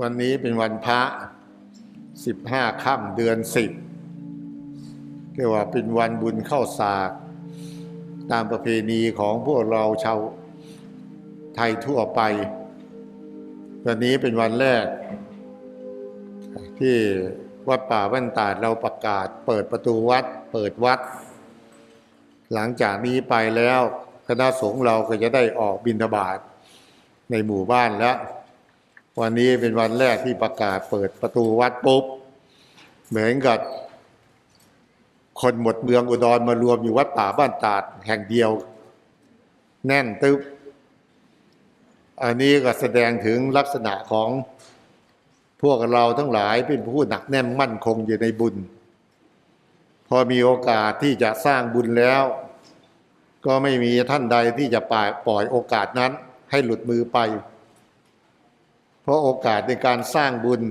วันนี้เป็นวันพระสิบห้าค่ำเดือนสิบเรียกว่าเป็นวันบุญเข้าสาก ตามประเพณีของพวกเราชาวไทยทั่วไป วันนี้เป็นวันแรก ที่วัดป่าบ้านตาดเราประกาศ เปิดประตูวัด เปิดวัด หลังจากนี้ไปแล้วคณะสงฆ์เราก็จะได้ออกบิณฑบาตในหมู่บ้านแล้ว วันนี้เป็นวันแรกที่ประกาศเปิดประตูวัดปุ๊บ เหมือนกับ คนหมดเมืองอุดรมารวมอยู่วัดป่าบ้านตาดแห่งเดียว แน่นตึ๊บอันนี้ก็แสดงถึงลักษณะของพวกเราทั้งหลายเป็นผู้หนักแน่นมั่นคงอยู่ในบุญ พอมีโอกาสที่จะสร้างบุญแล้ว ก็ไม่มีท่านใดที่จะปล่อยปล่อยโอกาสนั้นให้หลุดมือไป เพราะโอกาสในการสร้างบุญ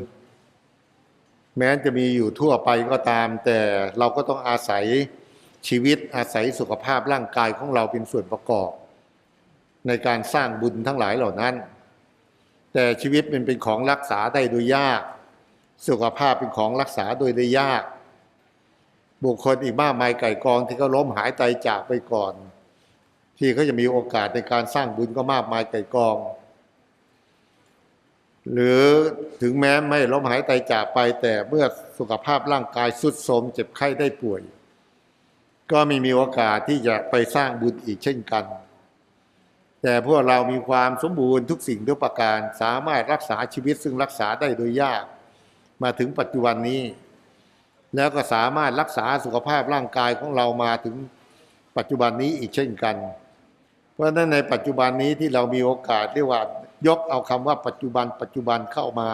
แม้จะมีอยู่ทั่วไปก็ตาม แต่เราก็ต้องอาศัยชีวิตอาศัยสุขภาพร่างกายของเราเป็นส่วนประกอบ ในการสร้างบุญทั้งหลายเหล่านั้น แต่ชีวิตมันเป็นของรักษาได้โดยยาก สุขภาพเป็นของรักษาโดยได้ยาก บุคคลอีกมากมายไก่กองที่เขาล้มหายตายจากไปก่อน ที่เขาจะมีโอกาสในการสร้างบุญก็มากมายไก่กอง หรือถึงแม้ไม่ล้มหายตายจากไปแต่เมื่อสุขภาพร่างกายสุดโทรมเจ็บไข้ได้ป่วย ก็ไม่มีโอกาสที่จะไปสร้างบุญอีกเช่นกัน แต่พวกเรามีความสมบูรณ์ทุกสิ่งทุกประการสามารถรักษาชีวิตซึ่งรักษาได้โดยยาก มาถึงปัจจุบันนี้ แล้วก็สามารถรักษาสุขภาพร่างกายของเรามาถึงปัจจุบันนี้อีกเช่นกัน เพราะฉะนั้นในปัจจุบันนี้ที่เรามีโอกาสเรียกว่า ยกเอาคำว่าปัจจุบัน ปัจจุบันเข้ามา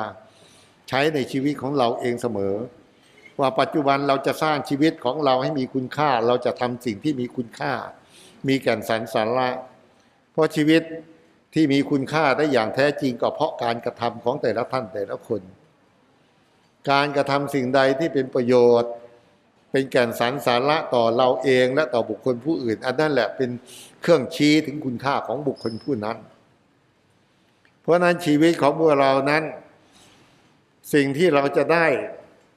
ใช้ในชีวิตของเราเองเสมอ ว่าปัจจุบันเราจะสร้างชีวิตของเราให้มีคุณค่า เราจะทำสิ่งที่มีคุณค่า มีแก่นสรรสาระ เพราะชีวิตที่มีคุณค่าได้อย่างแท้จริงก็เพราะการกระทำของแต่ละท่านแต่ละคน การกระทำสิ่งใดที่เป็นประโยชน์เป็นแก่นสรรสาระต่อเราเองและต่อบุคคลผู้อื่น อันนั้นแหละเป็นเครื่องชี้ถึงคุณค่าของบุคคลผู้นั้น ราะนั้นชีวิตของพวกเรานั้น สิ่งที่เราจะได้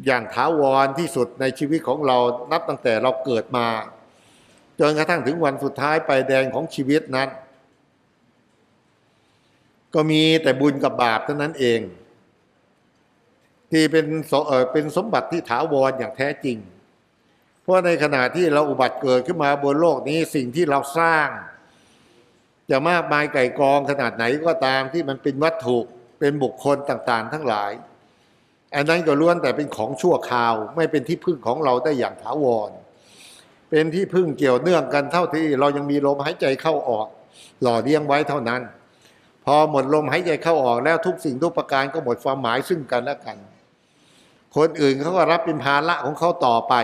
อย่างถาวรที่สุดในชีวิตของเรานับตั้งแต่เราเกิดมาจนกระทั่งถึงวันสุดท้ายไปแดงของชีวิตนั้น ก็มีแต่บุญกับบาปเท่านั้นเอง ที่เป็นเออเป็นสมบัติที่ถาวรอย่างแท้จริง เพราะในขณะที่เราอุบัติเกิดขึ้นมาบนโลกนี้สิ่งที่เราสร้าง จะมากมายไก่กองขนาดไหนก็ตามที่มันเป็นวัตถุเป็นบุคคลต่างๆ ทั้งหลาย อันนั้นก็ล้วนแต่เป็นของชั่วคราว ไม่เป็นที่พึ่งของเราได้อย่างถาวร เป็นที่พึ่งเกี่ยวเนื่องกันเท่าที่เรายังมีลมหายใจเข้าออก หล่อเลี้ยงไว้เท่านั้น พอหมดลมหายใจเข้าออกแล้วทุกสิ่งทุกประการก็หมดความหมายซึ่งกันและกัน คนอื่นเขาก็รับเป็นภาระของเขาต่อไป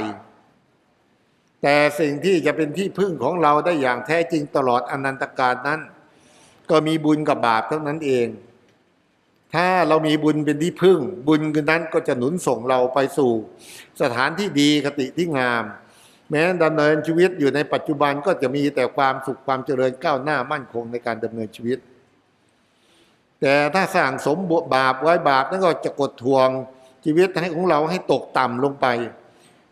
แต่สิ่งที่จะเป็นที่พึ่งของเราได้อย่างแท้จริงตลอดอนันตกาลนั้น ก็มีบุญกับบาปเท่านั้นเอง ถ้าเรามีบุญเป็นที่พึ่ง บุญนั้นก็จะหนุนส่งเราไปสู่ สถานที่ดีคติที่งาม แม้ดำเนินชีวิตอยู่ในปัจจุบันก็จะมีแต่ความสุขความเจริญก้าวหน้ามั่นคงในการดำเนินชีวิต แต่ถ้าสั่งสมบาปไว้บาปนั้นก็จะกดทวงชีวิตให้ของเราให้ตกต่ำลงไป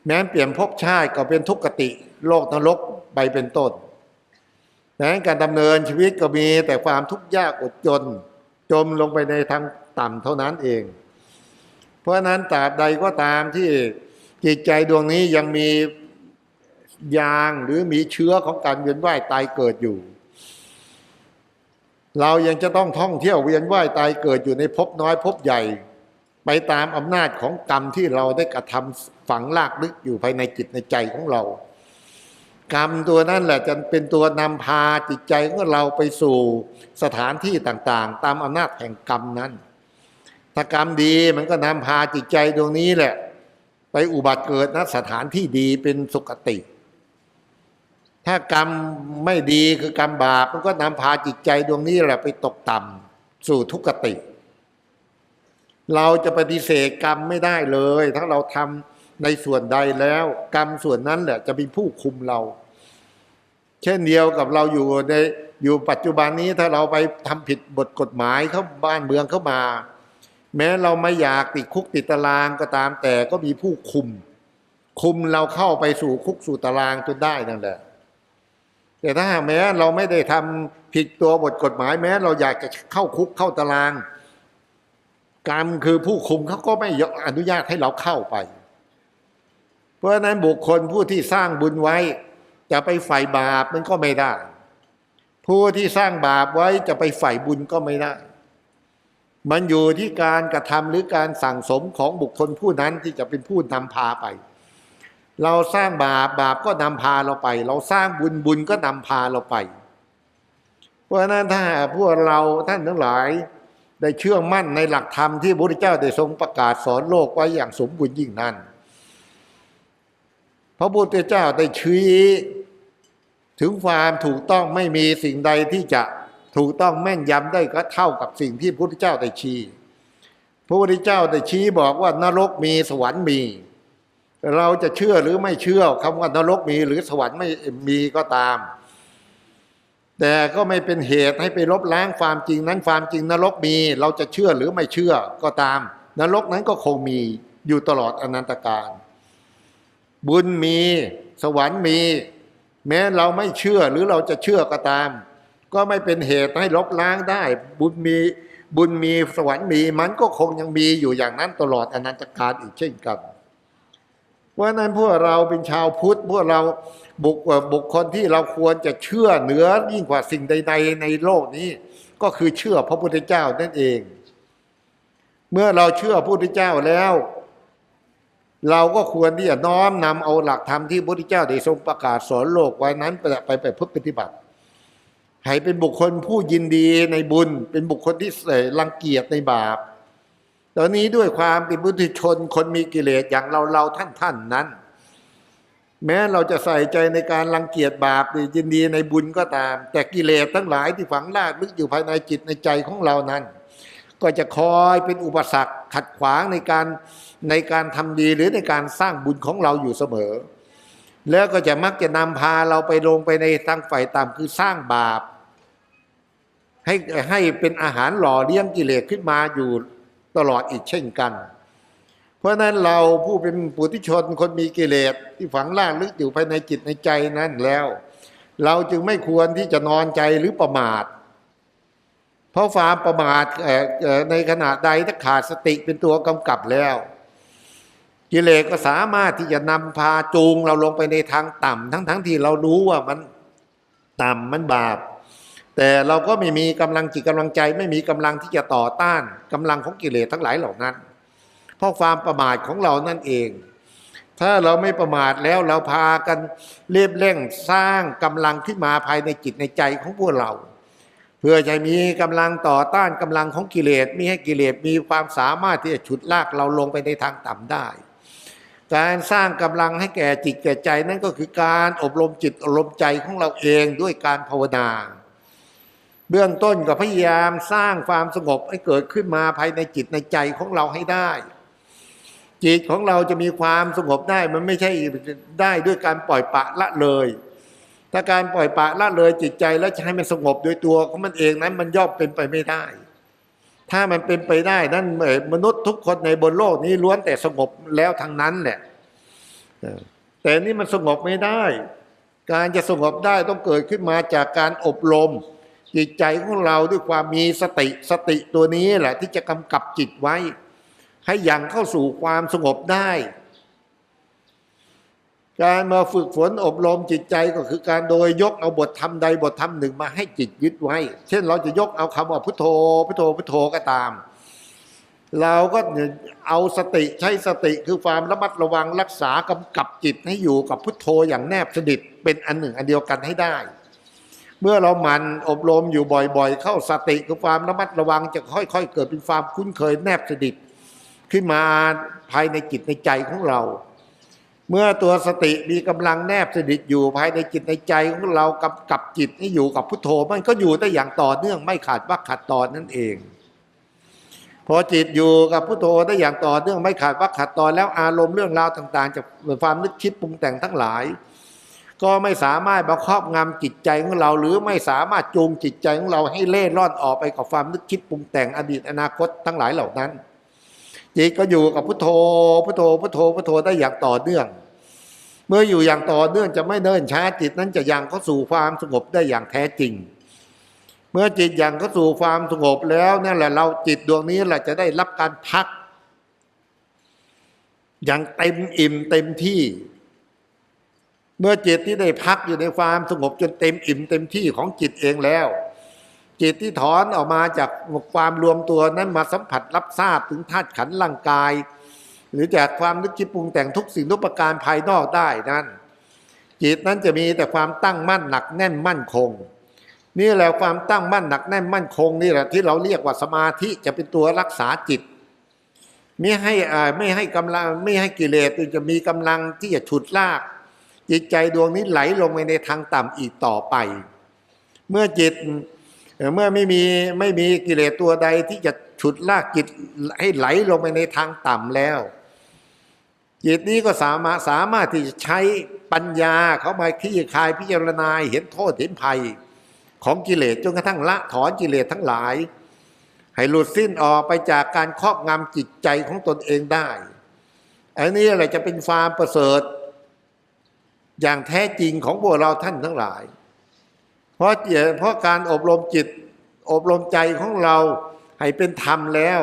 แม้เปลี่ยนภพชาติก็เป็นทุกขติ โลกนรกไปเป็นต้นแม้การดำเนินชีวิตก็มีแต่ความทุกข์ยากอดจน จมลงไปในทางต่ำเท่านั้นเอง เพราะฉะนั้นตราบใดก็ตามที่จิตใจดวงนี้ยังมียางหรือมีเชื้อของการเวียนว่ายตายเกิดอยู่ เรายังจะต้องท่องเที่ยวเวียนว่ายตายเกิดอยู่ในภพน้อยภพใหญ่ ไปตามอำนาจของกรรมที่เราได้กระทำฝังลากลึกอยู่ภายในจิตในใจของเรา กรรมตัวนั้นแหละจะเป็นตัวนำพาจิตใจของเราไปสู่สถานที่ต่างๆ ตามอำนาจแห่งกรรมนั้น ถ้ากรรมดีมันก็นำพาจิตใจดวงนี้แหละ ไปอุบัติเกิดณสถานที่ดีเป็นสุคติ ถ้ากรรมไม่ดีคือกรรมบาปมันก็นำพาจิตใจดวงนี้แหละไปตกต่ำสู่ทุกขติ เราจะปฏิเสธกรรมไม่ได้เลย ถ้าเราทำในส่วนใดแล้ว กรรมส่วนนั้นแหละจะเป็นผู้คุมเรา เช่นเดียวกับเราอยู่ในอยู่ปัจจุบันนี้ถ้าเราไปทำผิดบทกฎหมายเข้าบ้านเมืองเข้ามา แม้เราไม่อยากติดคุกติดตารางก็ตามแต่ก็มีผู้คุม คุมเราเข้าไปสู่คุกสู่ตารางจนได้นั่นแหละแต่ถ้าแม้เราไม่ได้ทำผิดตัวบทกฎหมายแม้ เราอยากจะเข้าคุกเข้าตาราง กรรมคือผู้คุมเขาก็ไม่อนุญาตให้เราเข้าไป เพราะฉะนั้นบุคคลผู้ที่สร้างบุญไว้ จะไปใฝ่บาปมันก็ไม่ได้ ผู้ที่สร้างบาปไว้จะไปใฝ่บุญก็ไม่ได้ มันอยู่ที่การกระทำหรือการสั่งสมของบุคคลผู้นั้นที่จะเป็นผู้นำพาไป เราสร้างบาปบาปก็นำพาเราไป เราสร้างบุญบุญก็นำพาเราไป เพราะฉะนั้นถ้าพวกเราท่านทั้งหลาย ได้เชื่อมั่นในหลักธรรมที่พระพุทธเจ้าได้ทรงประกาศสอนโลกไว้อย่างสมบูรณ์ยิ่งนั้น พระพุทธเจ้าได้ชี้ถึงความถูกต้องไม่มีสิ่งใดที่จะถูกต้องแม่นยำได้ก็เท่ากับสิ่งที่พระพุทธเจ้าได้ชี้ พระพุทธเจ้าได้ชี้บอกว่านรกมีสวรรค์มี เราจะเชื่อหรือไม่เชื่อคำว่านรกมีหรือสวรรค์ไม่มีก็ตาม แต่ก็ไม่เป็นเหตุให้ไปลบล้างความจริงนั้นความจริงนรกมี เราจะเชื่อหรือไม่เชื่อก็ตาม นรกนั้นก็คงมีอยู่ตลอดอนันตการ บุญมี สวรรค์มี แม้เราไม่เชื่อหรือเราจะเชื่อก็ตาม ก็ไม่เป็นเหตุให้ลบล้างได้ บุญมีบุญมีสวรรค์มีมันก็คงยังมีอยู่อย่างนั้นตลอดอนันตการอีกเช่นกัน เพราะนั้นพวกเราเป็นชาวพุทธ พวกเราบุคบุคคลที่เราควรจะเชื่อเหนือยิ่งกว่าสิ่งใด ๆ ในโลกนี้ ก็คือเชื่อพระพุทธเจ้านั่นเอง เมื่อเราเชื่อพระพุทธเจ้าแล้ว เราก็ควรที่จะน้อมนำเอาหลักธรรมที่พระพุทธเจ้าได้ทรงประกาศสอนโลกไว้นั้นไปไปไปพฤติปฏิบัติให้เป็นบุคคลผู้ยินดีในบุญ เป็นบุคคลที่รังเกียจในบาป ตอนนี้ด้วยความเป็นบุตุชนคนมีกิเลสอย่างเราเราท่านท่านนั้น แม้เราจะใส่ใจในการรังเกียจบาปหรือยินดีในบุญก็ตาม แต่กิเลสทั้งหลายที่ฝังรากลึกอยู่ภายในจิตในใจของเรานั้น ก็จะคอยเป็นอุปสรรคขัดขวางในการในการทำดีหรือในการสร้างบุญของเราอยู่เสมอ แล้วก็จะมักจะนำพาเราไปลงไปในทางฝ่ายต่ำคือสร้างบาปให้ให้เป็นอาหารหล่อเลี้ยงกิเลสขึ้นมาอยู่ ตลอดอีกเช่นกัน เพราะนั้นเราผู้เป็นปุถุชนคนมีกิเลสที่ฝังล่างลึกอยู่ภายในจิตในใจนั้นแล้ว เราจึงไม่ควรที่จะนอนใจหรือประมาท เพราะความประมาทในขณะใดถ้าขาดสติเป็นตัวกำกับแล้ว กิเลสก็สามารถที่จะนำพาจูงเราลงไปในทางต่ำทั้งๆทที่เรารู้ว่ามันต่ำมันบาป แต่เราก็ไม่มีกำลังจิตกำลังใจ ไม่มีกำลังที่จะต่อต้านกำลังของกิเลสทั้งหลายเหล่านั้น เพราะความประมาทของเรานั่นเอง ถ้าเราไม่ประมาทแล้วเราพากันเรียบเร่งสร้างกำลังขึ้นมาภายในจิตในใจของพวกเรา เพื่อจะมีกำลังต่อต้านกำลังของกิเลสมีให้กิเลสมีความสามารถที่จะฉุดลากเราลงไปในทางต่ำได้การสร้างกำลังให้แก่จิตแก่ใจนั่นก็คือการอบรมจิตอบรมใจของเราเองด้วยการภาวนา เบื้องต้นก็พยายามสร้างความสงบให้เกิดขึ้นมาภายในจิตในใจของเราให้ได้ จิตของเราจะมีความสงบได้มันไม่ใช่ได้ด้วยการปล่อยปะละเลย ถ้าการปล่อยปะละเลยจิตใจแล้วจะให้มันสงบโดยตัวของมันเองนั้นมันย่อมเป็นไปไม่ได้ ถ้ามันเป็นไปได้นั่นมนุษย์ทุกคนในบนโลกนี้ล้วนแต่สงบแล้วทั้งนั้นแหละแต่นี่มันสงบไม่ได้ การจะสงบได้ต้องเกิดขึ้นมาจากการอบรม จิตใจของเราด้วยความมีสติสติตัวนี้แหละ ที่จะกำกับจิตไว้ ให้ยังเข้าสู่ความสงบได้ การมาฝึกฝนอบรมจิตใจก็คือการโดยยกเอาบทธรรมใดบทธรรมหนึ่งมาให้จิตยึดไว้ เช่นเราจะยกเอาคำว่าพุทโธพุทโธพุทโธก็ตาม เราก็เอาสติใช้สติคือความระมัดระวังรักษากำกับจิตให้อยู่กับพุทโธอย่างแนบสนิทเป็นอันหนึ่งอันเดียวกันให้ได้ เมื่อเราหมั่นอบรมอยู่บ่อยๆ เข้าสติคือความระมัดระวังจะค่อยๆ เกิดเป็นความคุ้นเคยแนบสนิทขึ้นมาภายในจิตในใจของเรา เมื่อตัวสติมีกำลังแนบสนิทอยู่ภายในจิตในใจของเรากำกับจิตให้อยู่กับพุทโธ มันก็อยู่ได้อย่างต่อเนื่องไม่ขาดว่าขาดตอนนั่นเอง พอจิตอยู่กับพุทโธได้อย่างต่อเนื่องไม่ขาดว่าขาดตอนแล้วอารมณ์เรื่องราวต่าง ๆจากความนึกคิดปรุงแต่งทั้งหลาย ก็ไม่สามารถมาครอบงำจิตใจของเรา หรือไม่สามารถจูงจิตใจของเราให้เล่ร่อนออกไปกับความนึกคิดปรุงแต่งอดีตอนาคตทั้งหลายเหล่านั้นจิตก็อยู่กับพุทโธพุทโธพุทโธพุทโธได้อย่างต่อเนื่อง เมื่ออยู่อย่างต่อเนื่องจะไม่เนิ่นช้าจิตนั้นจะยังเข้าสู่ความสงบได้อย่างแท้จริง เมื่อจิตยังเข้าสู่ความสงบแล้วนั่นแหละเราจิตดวงนี้แหละจะได้รับการพักอย่างเต็มอิ่มเต็มที่ เมื่อจิตที่ได้พักอยู่ในความสงบจนเต็มอิ่มเต็มที่ของจิตเองแล้ว จิตที่ถอนออกมาจากความรวมตัวนั้นมาสัมผัสรับทราบถึงธาตุขันธ์ร่างกาย หรือจากความนึกคิดปรุงแต่งทุกสิ่งทุกประการภายนอกได้นั้น จิตนั้นจะมีแต่ความตั้งมั่นหนักแน่นมั่นคง นี่แหละความตั้งมั่นหนักแน่นมั่นคงนี่แหละที่เราเรียกว่าสมาธิจะเป็นตัวรักษาจิตไม่ให้อ่าไม่ให้กำลังไม่ให้กิเลสจะมีกำลังที่จะฉุดลาก จิตใจดวงนี้ไหลลงไปในทางต่ำอีกต่อไป เมื่อจิตเมื่อไม่มีไม่มีกิเลสตัวใดที่จะฉุดลากจิตให้ไหลลงไปในทางต่ำแล้ว จิตนี้ก็สามารถสามารถที่จะใช้ปัญญาเข้ามาคลี่คลายพิจารณาเห็นโทษเห็นภัย ของกิเลสจนกระทั่งละถอนกิเลสทั้งหลาย ให้หลุดสิ้นออกไปจากการครอบงำจิตใจของตนเองได้ อันนี้อะไรจะเป็นความประเสริฐ อย่างแท้จริงของพวกเราท่านทั้งหลาย เพราะเพราะการอบรมจิต อบรมใจของเราให้เป็นธรรมแล้ว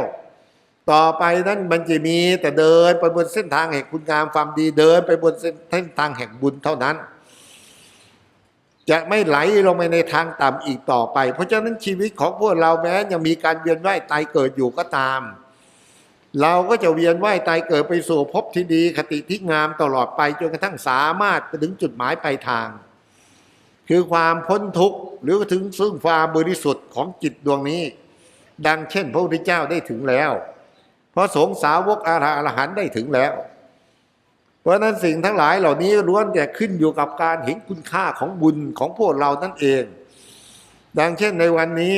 ต่อไปนั้นมันจะมีแต่เดินไปบนเส้นทางแห่งคุณงามความดีเดินไปบนเส้นทางแห่งบุญเท่านั้น จะไม่ไหลลงไปในทางต่ำอีกต่อไป เพราะฉะนั้นชีวิตของพวกเราแม้ยังมีการเวียนว่ายตายเกิดอยู่ก็ตาม เราก็จะเวียนว่ายตายเกิดไปสู่ภพที่ดีคติที่งามตลอดไปจนกระทั่งสามารถไปถึงจุดหมายปลายทาง คือความพ้นทุกข์หรือถึงซึ่งความบริสุทธิ์ของจิตดวงนี้ ดังเช่น พระพุทธเจ้าได้ถึงแล้วพระสงฆ์สาวกอารหันได้ถึงแล้ว เพราะฉะนั้นสิ่งทั้งหลายเหล่านี้ล้วนแต่ขึ้นอยู่กับการเห็นคุณค่าของบุญของพวกเรานั่นเอง ดังเช่นในวันนี้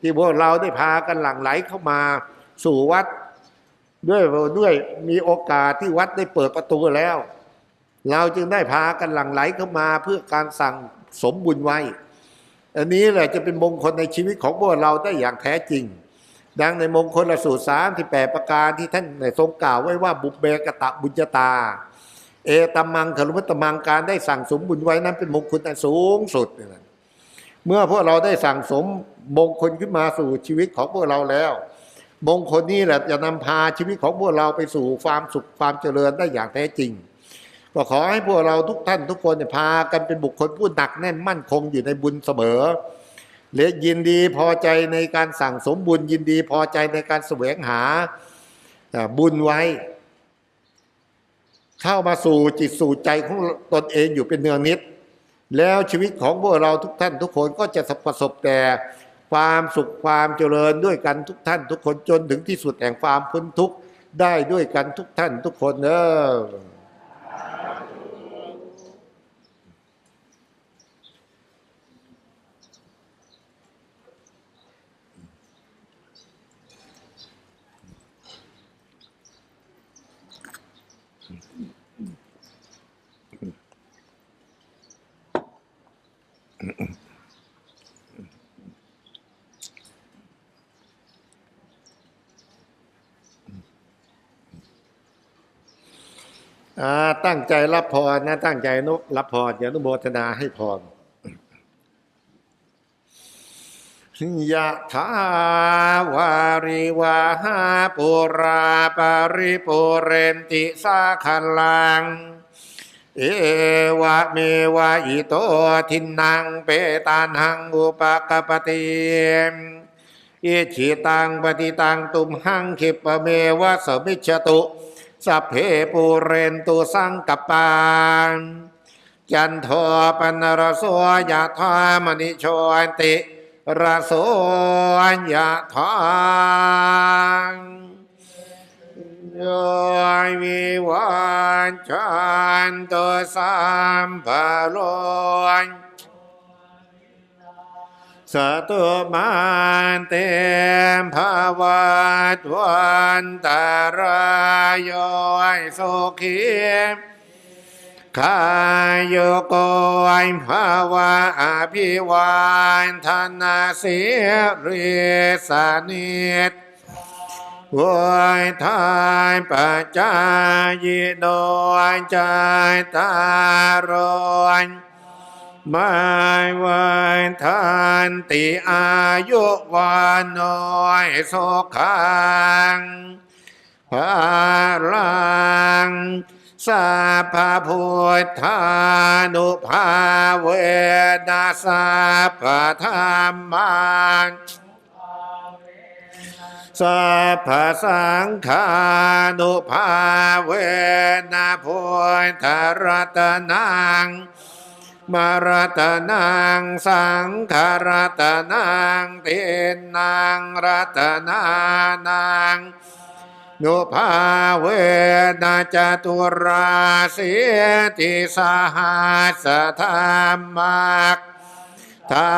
ที่พวกเราได้พากันหลั่งไหลเข้ามาสู่วัด ด้วยด้วยมีโอกาสที่วัดได้เปิดประตูแล้ว เราจึงได้พากันหลั่งไหลเข้ามาเพื่อการสั่งสมบุญไว้ อันนี้แหละจะเป็นมงคลในชีวิตของพวกเราได้อย่างแท้จริง ดังในมงคลละสูตรสามที่แปดประการที่ท่านทรงกล่าวไว้ว่าบุเบกตะบุญญตา เอตมังคลุมตมังการได้สั่งสมบุญไว้นั้นเป็นมงคลอันสูงสุดเมื่อพวกเราได้สั่งสมมงคลขึ้นมาสู่ชีวิตของพวกเราแล้ว มงคลนี้แหละจะนำพาชีวิตของพวกเราไปสู่ความสุขความเจริญได้อย่างแท้จริง ก็ขอให้พวกเราทุกท่านทุกคนพากันเป็นบุคคลผู้หนักแน่นมั่นคงอยู่ในบุญเสมอและยินดีพอใจในการสั่งสมบุญ ยินดีพอใจในการแสวงหาอ่าบุญไว้ เข้ามาสู่จิตสู่ใจของตนเองอยู่เป็นเนืองนิด แล้วชีวิตของพวกเราทุกท่านทุกคนก็จะประสบแต่ ความสุขความเจริญด้วยกันทุกท่านทุกคนจนถึงที่สุดแห่งความพ้นทุกข์ได้ด้วยกันทุกท่านทุกคนเนอ ตั้งใจรับพรนะ ตั้งใจนุรับพรอย่านุโมทนาให้พรยะถาวาริวาหาปุราปาริปุเรนติสาคลัง เอวะเมวะอิโตทินังเปตานังอุปกปปติอิชิตังปฏิตังตุมหังคิปะเมวะสมิจฉตุ สัพเพปูเรนตุสังกปานจันโทปนรโสยะธามณิโชติรโสยะธาโยวิวันจันตุสัมภโลน สตุมันเตมภาวัตวันตารายโยสุขีขายโยโกยภาวะอภิวันธนาเสียริสานิตวยทายปัจจายโดยใจตารอน ไม่ไหวทานติอายุวานน้อยสุขังพลังสัพพพุทธานุภาเวนัสสะพะธรรมังสัพพสังฆานุภาเวนะพุทธรัตนัง มารตนังสังขารตนังเทนังรัตนานังนุภาเวนะจตุราเสียติสหัสธรรมักทา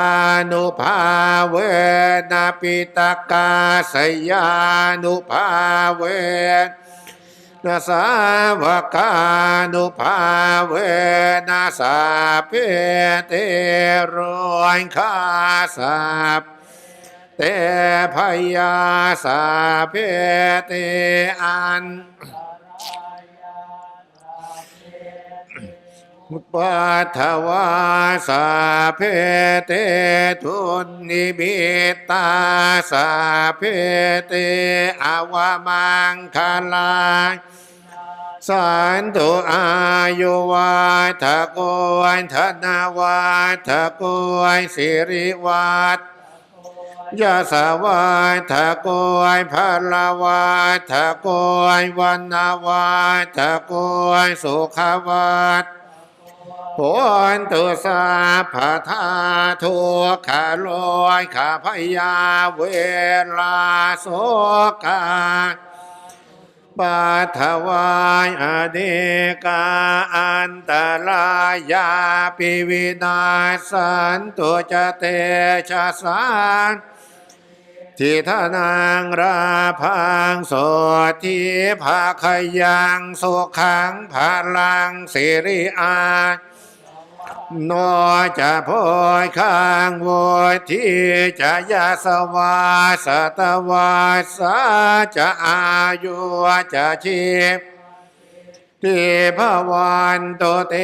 นุภาเวนะปิตกาสยานุภาเวน นาสาวกานุภาเวนาสาเพเตโรยคาสาเตพยาสาเพเตอัน ปัทวาสาเพเตทุนนิบิตาสาเพเตอวามังคลาสันตุอายุวัฏโกยธนาวัฏโกยสิริวัฏยาสาวาทะโกยพลาวาทะโกยวันนาวาทะโกยสุขวัต ผลตุสาพาธาทุกขาลอยขาพยาเวลาโสกาปาทวายอเดกาอันตรายาปิวินาสันตุจเตชะสานทิทานังราพังโสทิภาคยังสุขังพลังสิริอาโนอจะพอยข้างโวยที่จะยาสวาสตวาสาจะอายุจะชีพทิภวันโตเต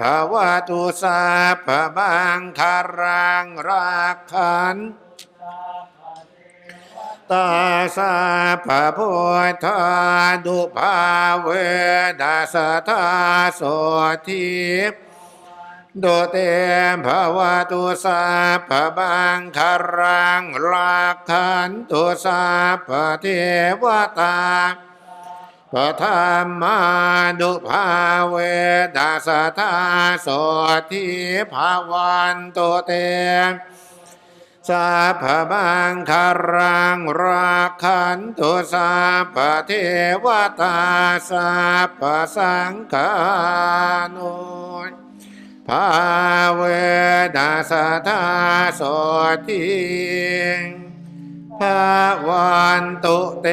ภวตุสัพพบังคารังรักขันตาสาพะพุทธานุภาเวนัสธาโสทิพ โดเตมภวตุสาพะบังคารังลักขันตุสาพะเทวตาพระธรรมานุภาเวนัสธาโสทิภาวันโตเตสัพพบังคารังรักขันตุสัพพเทวตาสัพพสังฆานุ ภาเวนัสธาสทิภาวันตุเต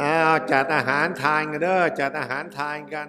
อ้าวจัดอาหารทานกันเด้อจัดอาหารทานกัน